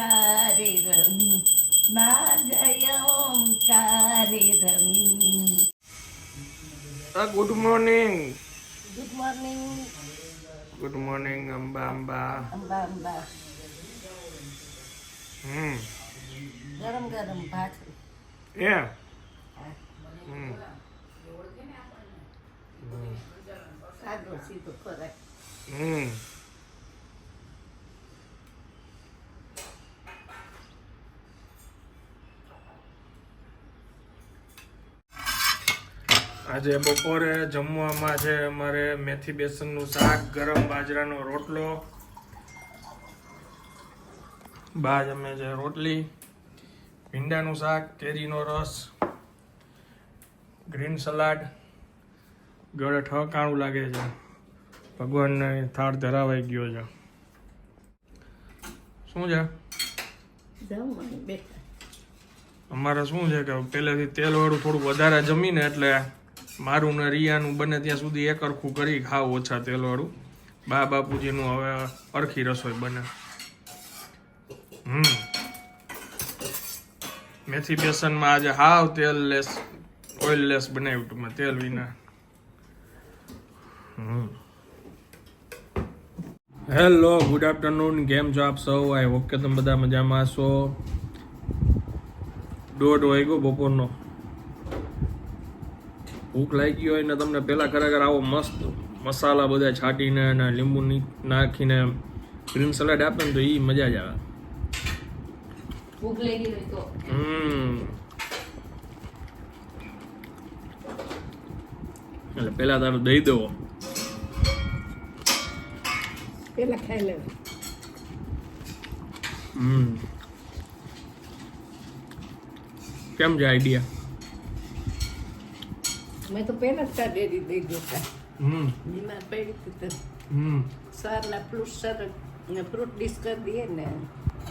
ઓમકારે રમી મા જય ઓમકારે રમી good morning good morning good morning Amba Amba Amba Amba હમ ગરમ ગરમ ભાખરી એ હમ સાદો સીધો ખોરાક હમ આજે બપોરે જમવામાં છે અમારે મેથી બેસનનું શાક ગરમ બાજરાનો રોટલો. બા જમે છે રોટલી ભીંડાનું શાક કેરીનો રસ ગ્રીન સલાડ. ગળે ઠકાણું લાગે છે. ભગવાનને થાળ ધરાવાઈ ગયો છે. શું છે? અમારે શું છે કે પહેલેથી તેલવાળું થોડું વધારે જમીને એટલે મારું ને રિયાનું બને ત્યાં સુધી એક અરખું કરી ખાવ ઓછા તેલવાળું. બા બાપુજીનું હવે અરખી રસોઈ બને. હમ. મેથી બેસનમાં આજે હાવ તેલ લેસ ઓઇલ લેસ બનાવ્યું ટૂંકમાં તેલ વિના. હેલો, ગુડ આફ્ટરનૂન, કેમ છો આપ સૌ? આઈ હોપ તમે બધા મજામાં છો દોઢ વાગ્યો બપોરનો. ભૂખ લાગી હોય ને તમને પહેલાં ખરેખર આવો મસ્ત મસાલા બધા છાંટીને અને લીંબુ ની- નાખીને ગ્રીન સલાડ આપે ને તો એ મજા જ આવે. ભૂખ લાગી હોય તો. હમ. એટલે પેલા તારું દઈ દેવો. પેલા ખાઈ લેવા. હમ. કેમ છે આઈડિયા મેં તો પહેલા જ કાઢેલી દઈ દેતા હમ. બીમાર પડી હતી તો સવારના ફ્રૂટ સર ને ફ્રૂટ ડીશ કરી દઈએ ને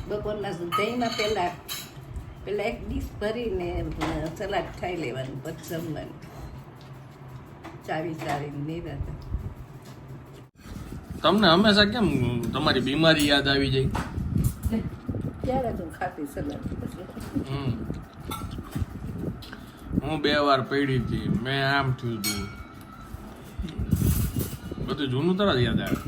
બપોરના દહીંમાં પહેલાં પહેલાં એક ડીશ ભરીને સલાડ ખાઈ લેવાનું પછી જમવાનું. ચાવી ચાવીને નિરાતે તમને હંમેશા કેમ તમારી બીમારી યાદ આવી જાય? ક્યારે તું ખાતી સલાડ? હમ. હું બે વાર પડી હતી મેં આમ થયું હતું બધું જૂનું તરત યાદ આવે.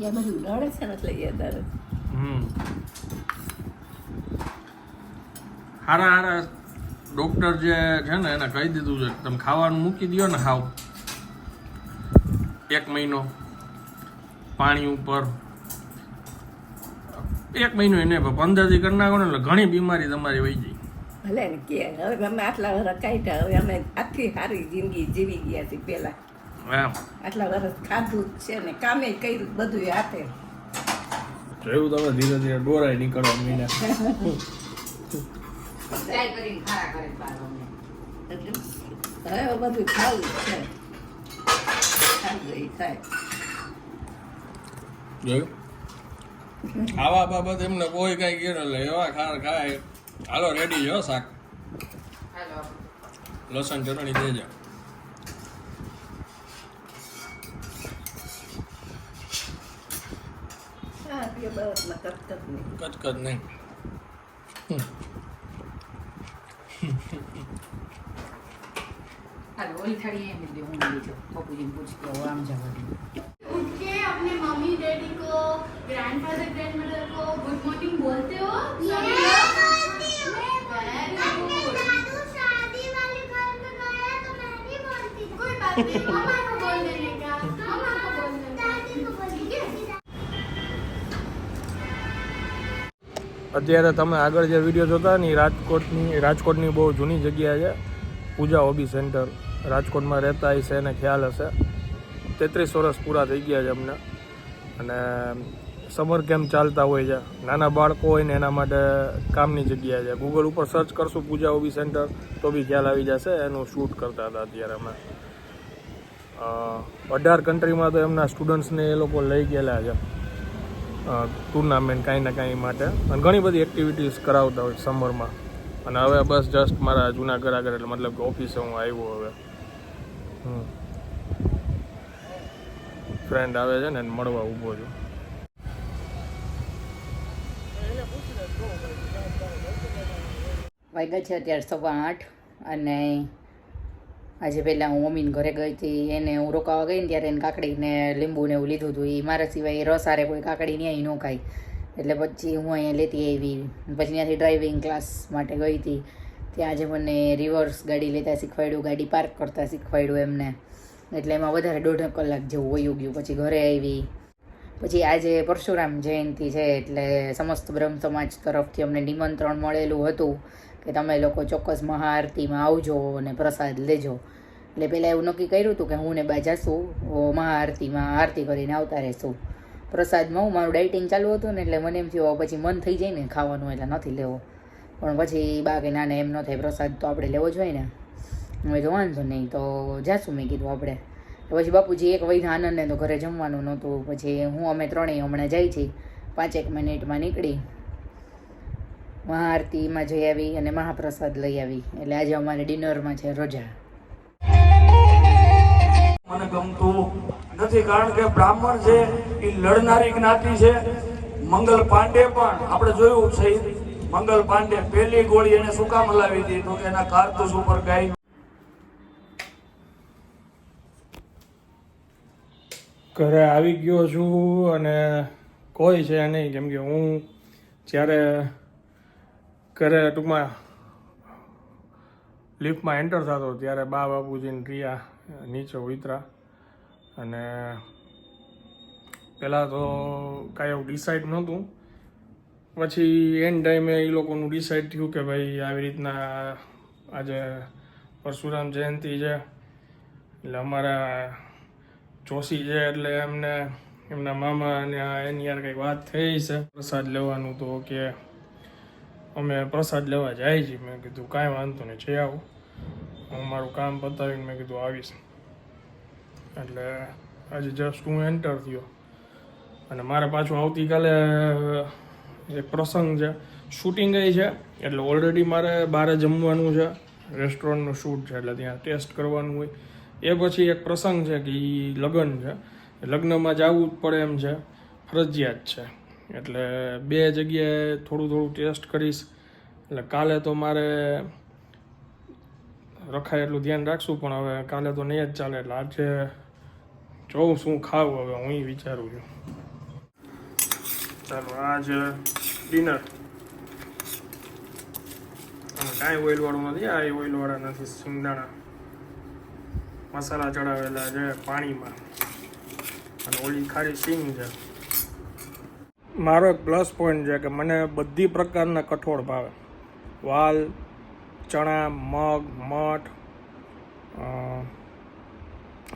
યા બધું નડે છે એટલે યાદ આવે. હમ. હારા હારા ડોક્ટર જે છે ને એને કહી દીધું છે તમે ખાવાનું મૂકી દો ને ખાવ એક મહિનો પાણી ઉપર એક મહિનો એને પંદર દી કરી નાખો ને એટલે ઘણી બીમારી તમારી વહી જાય. ભલે ને કે હવે અમે આટલા વર્ષ કાઢ્યા હવે અમે આખી સારી જિંદગી જીવી ગયા છીએ પહેલા. આટલા વર્ષ ખાધું જ છે ને કામે કર્યું બધું હાથે. જોયું તમે ધીરે ધીરે ડોરાય નીકળો મહિના હવે બધું ખાવું છે. ખાવું થાય. ખાવા બાબત એમને કોઈ કઈ ગયો એટલે એવા ખાર ખાય. હાલો રેડી જો શાક? લસણ ચટણી દેજો. કચકચ નહીં. હાલો, ઓલી થાળી એમ જ દે, હું જાઉં. પપ્પુજીને પૂછી કે આમ જવા દે. को ग्रैंडफादर ग्रैंडमदर को गुड मॉर्निंग बोलते हो सभी लोग? Very good. शादी वाले घर में गया तो मैं भी बोलती थी कोई बात नहीं मम्मा को बोल देने का मम्मा को बोल देने का दादी को बोलती ठीक है અત્યારે તમે આગળ જે વિડીયો જોતા ને એ રાજકોટની રાજકોટની બહુ જૂની જગ્યા છે પૂજા હોબી સેન્ટર રાજકોટમાં રહેતા હશે એને ખ્યાલ હશે તેત્રીસ વર્ષ પૂરા થઈ ગયા છે અમને અને સમર કેમ્પ ચાલતા હોય છે. નાના બાળકો હોય ને એના માટે કામની જગ્યા છે. ગૂગલ ઉપર સર્ચ કરશું પૂજા ઓબી સેન્ટર તો બી ખ્યાલ આવી જશે. એનું શૂટ કરતા હતા અત્યારે અમે. અઢાર કન્ટ્રીમાં તો એમના સ્ટુડન્ટ્સને એ લોકો લઈ ગયેલા છે. ટુર્નામેન્ટ કાંઈ ને કાંઈ માટે. અને ઘણી બધી એક્ટિવિટીઝ કરાવતા હોય સમરમાં અને હવે બસ જસ્ટ મારા જૂનાગઢ આગળ, એટલે મતલબ કે ઓફિસે હું આવ્યો હવે. હમ. ફ્રેન્ડ આવે છે ને, એને મળવા ઊભો છું. વાગ્યા છે અત્યારે સવા આઠ અને આજે પહેલાં હું મમ્મીને ઘરે ગઈ હતી, એને હું રોકાવા ગઈ ને ત્યારે એને કાકડીને લીંબુ ને એવું લીધું હતું. એ મારા સિવાય રસ હારે કોઈ કાકડી નહીં ન ખાય. એટલે પછી હું અહીંયા લેતી આવી. પછી ત્યાંથી ડ્રાઇવિંગ ક્લાસ માટે ગઈ હતી. ત્યાં આજે મને રિવર્સ ગાડી લેતા શીખવાડ્યું, ગાડી પાર્ક કરતાં શીખવાડ્યું એમને. એટલે એમાં વધારે દોઢ કલાક જેવું વયું ગયું. પછી ઘરે આવી. પછી આજે પરશુરામ જયંતિ છે એટલે સમસ્ત બ્રહ્મ સમાજ તરફથી અમને નિમંત્રણ મળેલું હતું. કે તમે લોકો ચોક્કસ મહાઆરતીમાં આવજો અને પ્રસાદ લેજો. એટલે પહેલાં એવું નક્કી કર્યું હતું કે હું ને બા જાશું મહાઆરતીમાં આરતી કરીને આવતા રહેશું. પ્રસાદમાં હું, મારું ડાયટિંગ ચાલુ હતું ને એટલે મને એમ થયું પછી મન થઈ જાય ને ખાવાનું એટલે નથી લેવો. પણ પછી બા કે ના ના એમ ન થાય, પ્રસાદ તો આપણે લેવો જોઈએ ને. હવે તો વાંધો નહીં, તો જાશું મેં કીધું આપણે. પછી બાપુજી એક વૈધ આનંદને તો ઘરે જમવાનું નહોતું. પછી હું, અમે ત્રણેય હમણાં જઈ છીએ પાંચેક મિનિટમાં નીકળી. મહાઆરતીમાં જઈ આવી અને મહાપ્રસાદ લઈ આવી. એટલે આજે અમારે ડિનરમાં છે રજા. મને ગમતું નથી કારણ કે બ્રાહ્મણ છે એ લડનારી જ્ઞાતિ છે. મંગલ પાંડે પણ આપણે જોયું છે મંગલ પાંડે પહેલી ગોળી એને શું કામ લાવી હતી? તો કે એના કારતૂસ ઉપર ગાય. ઘરે આવી ગયો છું અને કોઈ છે નહીં. કેમ કે હું જ્યારે ઘરે ટૂંકમાં લિફ્ટમાં એન્ટર થતો ત્યારે બા બાપુજીને રિયા નીચે ઉતરા અને પહેલાં તો કાંઈ એવું ડિસાઇડ નહોતું. પછી એન્ડ ટાઈમે એ લોકોનું ડિસાઇડ થયું કે ભાઈ આવી રીતના આજે પરશુરામ જયંતિ છે. એટલે અમારા જોશી છે એટલે એમને, એમના મામા અને એની યાર કંઈક વાત થઈ છે. પ્રસાદ લેવાનું તો કે અમે પ્રસાદ લેવા જાય છીએ મેં કીધું, કાંઈ વાંધો નહીં, જઈ આવું. હું મારું કામ પતાવીને મેં કીધું, આવીશ. એટલે આજે જસ્ટ હું એન્ટર થયો. અને મારે પાછું આવતીકાલે એક પ્રસંગ છે. શૂટિંગ એ છે. એટલે ઓલરેડી મારે બહાર જમવાનું છે. રેસ્ટોરન્ટનું શૂટ છે. એટલે ત્યાં ટેસ્ટ કરવાનું હોય. એ પછી એક પ્રસંગ છે કે એ લગ્ન છે. લગ્નમાં જવું જ પડે એમ છે. ફરજિયાત છે. એટલે બે જગ્યાએ થોડું થોડું ટેસ્ટ કરીશ. એટલે કાલે તો મારે રખાય એટલું ધ્યાન રાખશું, પણ હવે કાલે તો નહીં જ ચાલે. એટલે આજે જોઉં શું ખાવું હવે, હું વિચારું છું. ચાલો, આજ ડિનર. અને કાંઈ ઓઇલવાળું નથી, આ ઓઇલવાળા નથી, સિંગદાણા. મસાલા ચડાવેલા છે પાણીમાં. અને ઓલી ખારી સિંગ છે. મારો એક પ્લસ પોઈન્ટ છે કે મને બધી પ્રકારના કઠોળ ભાવે. વાલ, ચણા, મગ, મઠ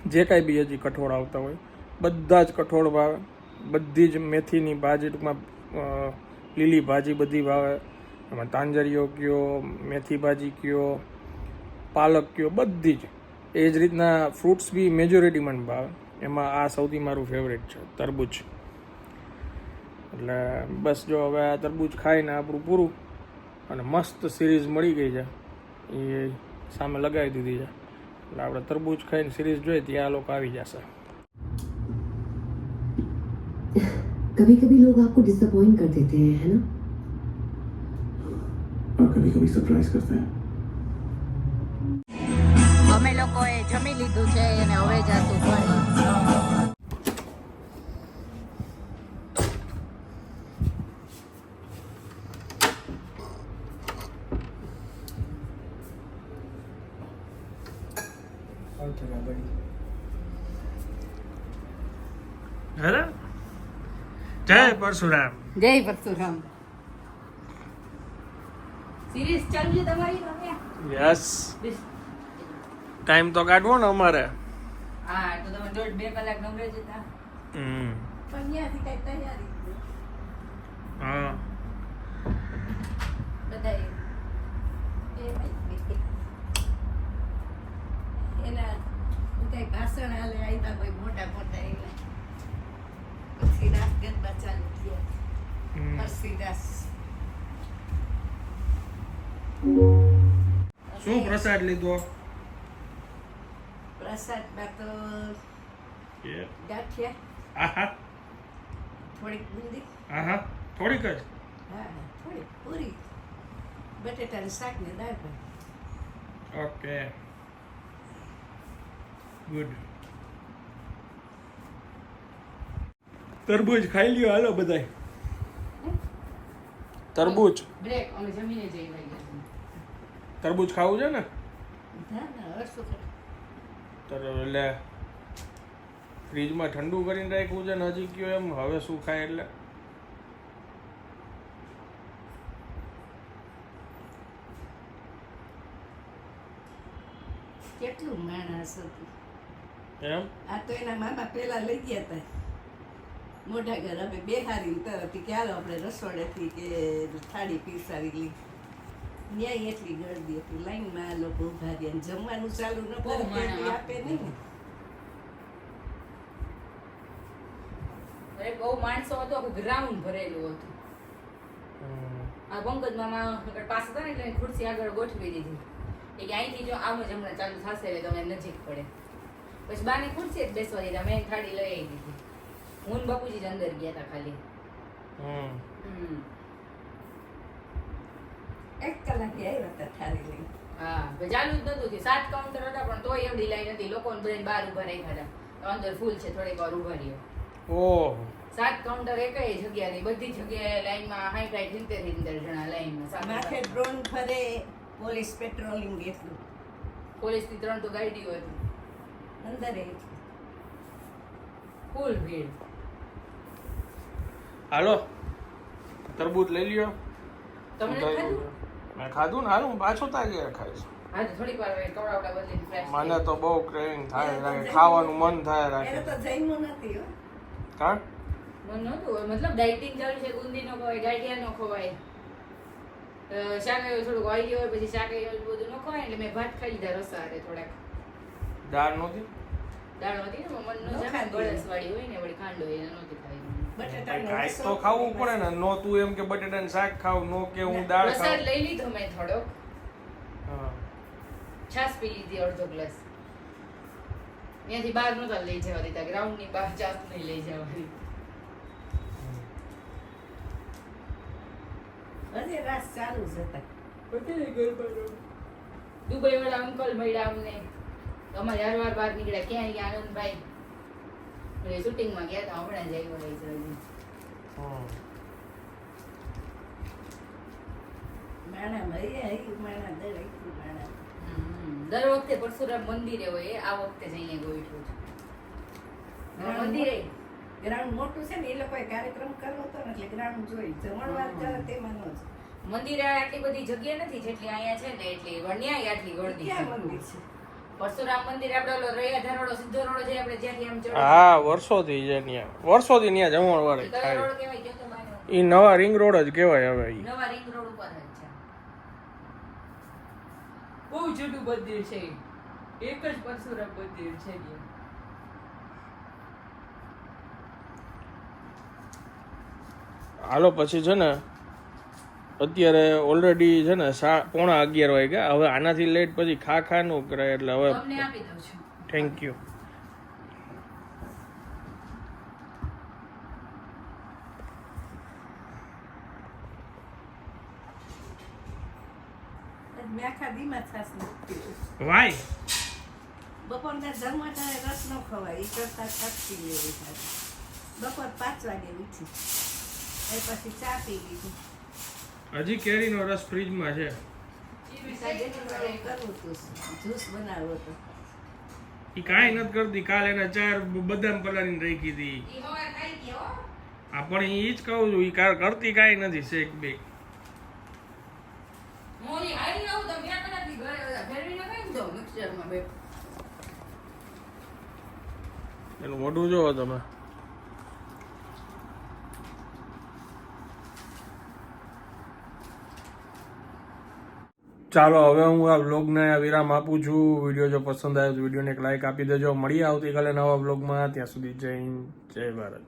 જે કાંઈ બી હજી કઠોળ આવતા હોય, બધા જ કઠોળ ભાવે. બધી જ મેથીની ભાજી ટૂંકમાં લીલી ભાજી બધી ભાવે. એમાં તાંજરીઓ કયો, મેથી ભાજી કયો, પાલક કયો, બધી જ. એ જ રીતના ફ્રૂટ્સ બી મેજોરિટી મને ભાવે. એમાં આ સૌથી મારું ફેવરેટ છે, તરબૂચ. એટલે બસ જો હવે આ તરબૂચ ખાઈને આપણું પૂરું અને મસ્ત સિરીઝ મળી ગઈ છે એ સામે લગાવી દીધી છે એટલે આપણે તરબૂચ ખાઈને સિરીઝ જોઈએ ત્યાં આ લોકો આવી જશે कभी कभी लोग आपको डिसअपॉइंट कर देते हैं है ना और कभी कभी सरप्राइज करते हैं હે જય પરશુરામ. જય પરશુરામ. સિરીઝ ચાલુ તમારી? યસ. ટાઈમ તો કાઢવો ને અમારે. હા તો તમે દોઢ બે કલાક નમરે જતા હમ. પણ ત્યાંથી કઈ તૈયારી હા. બધાય એના કઈ ભાષણ હાલે આવ્યા કોઈ રાસ ગરબા ચાલુ થયા હમ. શું પ્રસાદ લીધો? પ્રસાદમાં તો ગાંઠિયા. આહા. થોડીક બુંદી. આહા. થોડીક જ? હા થોડીક. પૂરી. બટેટાનું શાક ને દાળ ઓકે. ગુડ. તરબૂચ ખાઈ લ્યો હાલો બધાય. તરબૂચ. બ્રેક અમે જમીને જઈ તરબૂચ ખાવું છે ને? એટલે ફ્રીજમાં ઠંડુ કરીને રાખ્યું છે ને હજી કયો એમ હવે શું ખાય એટલે? કેટલું માણસ હતું? એમ? આ તો એના મામા પેલા લઈ ગયા હતા મોઢા ઘર અમે બેહારી તરફથી કે હાલો આપણે રસોડેથી કે થાળી પીસાવી લઈ ન્યાય એટલી ગળદી હતી લાઈનમાં આ લોકો ઊભા રહ્યા જમવાનું ચાલુ ન બહુ કરે આપે નહીં ને. બહુ માણસો હતો ગ્રાઉન્ડ ભરેલું હતું. આ પંકજ મામા આગળ પાસ હતા ને એટલે ખુરશી આગળ ગોઠવી દીધી. એ કે અહીંથી જો આમ જ હમણાં ચાલુ થશે એટલે તમે નજીક પડે. પછી બાની ખુરશી જ બેસવા દીધા મેં થાળી લઈ આવી દીધી. હું બાપુજી જ અંદર ગયા હતા ખાલી. હમ. એક કલાક આવ્યા હતા થાળી લઈને હા ચાલુ જ નતું થયું. સાત કાઉન્ટર હતા પણ તોય એવડી લાઈન હતી. લોકોને બ્રેન બહાર ઊભા રાખ્યા હતા તો અંદર ફૂલ છે થોડીક વાર ઊભા રહ્યો. ઓહ. સાત કાઉન્ટર એક જગ્યા નહીં. બધી જગ્યાએ લાઈનમાં હાઈ ફાઈ સિત્તેર સિત્તેર જણા લાઈનમાં માથે ડ્રોન ફરે પોલીસ પેટ્રોલિંગ એટલું. પોલીસની ત્રણ તો ગાડીઓ હતી. અંદર ફૂલ ભીડ. હાલો. તરબૂચ લઈ લ્યો. તમને ખાધું? મેં ખાધું ને હાલ હું પાછો તાજી ખાઈશ. મને તો બહુ ક્રેવિંગ થાય રાખે ખાવાનું મન થાય રાખે. તો નથી હો. કારણ નહોતું મતલબ ડાયટિંગ ચાલુ છે ગુંદી નો ખવાય ગાંઠિયા નો ખવાય. શાક થોડુંક ઓઇલી હોય પછી શાક બધું ન ખવાય એટલે મેં ભાત ખાઈ લીધા રસા હારે થોડાક. દાળ નહોતી? દાળ હતી ને મન ન જામે ગળસ વાળી હોય ને વળી ખાંડ હોય એને નહોતી ખાઈ કાંઈક રસો તો ખાવું પડે ને. નો તું એમ કે બટેટાનું શાક ખાવ નો કે હું દાળ ખાવ. લઈ લીધો મેં થોડોક. હા. છાશ પી લીધી અડધો ગ્લાસ. ત્યાંથી બહાર નહોતા લઈ જવા દીધા ગ્રાઉન્ડની બહાર છાસ નહીં લઈ જવાની અરે રાસ ચાલુ જ હતા. દુબઈ વાળા અંકલ મળ્યા અમને. અમારે હર વાર બહાર નીકળ્યા ક્યાં અહીંયા આનંદભાઈ શૂટિંગમાં ગયા હતા હમણાં જ આવ્યા દર વખતે પરશુરામ મંદિરે હોય આ વખતે જઈને ગોઠવું છું મંદિરે. ગ્રાઉન્ડ મોટું છે ને એ લોકોએ કાર્યક્રમ કરવો હતો ને એટલે ગ્રાઉન્ડ જોઈ. જમણવાર કરે તેમાં નો જ. મંદિરે આટલી બધી જગ્યા નથી જેટલી અહીંયા છે ને એટલી વણ્યા આટલી ગળદી મંદિર છે? હા વર્ષોથી છે ત્યાં વર્ષોથી ત્યાં જમણ વાળી થાય? ઈ નવા રિંગ રોડ જ કહેવાય હવે ઈ. નવા રિંગ રોડ ઉપર જ છે. બહુ જૂનું મંદિર છે. એક જ પરશુરામ મંદિર છે હાલો પછી છે ને અત્યારે ઓલરેડી છે ને સા પોણા અગિયાર વાગ્યા. હવે આનાથી લેટ પછી ખા ખા નું કરાય એટલે હવે થેન્ક યુ. વાય બપોરના જમવા રસ ન ખવાય એ કરતા છાશ લેવી થાય બપોર પાંચ વાગે ઉઠી. એ પછી ચા પી લીધી. હજી કેરીનો રસ ફ્રીજમાં છે. એ કાંઈ નથી કરતી. કાલ એના ચાર બદામ પલાળીને રાખી હતી. હા પણ એ જ કહું છું એ કાર કરતી કાંઈ નથી શેક બેક એનું મોઢું જોવો તમે. ચાલો, હવે હું આ વ્લોગને વિરામ આપું છું. વીડિયો જો પસંદ આવ્યો તો વિડીયોને એક લાઇક આપી દેજો. મળીએ આવતીકાલે નવા બ્લોગમાં ત્યાં સુધી જય હિન્દ, જય ભારત.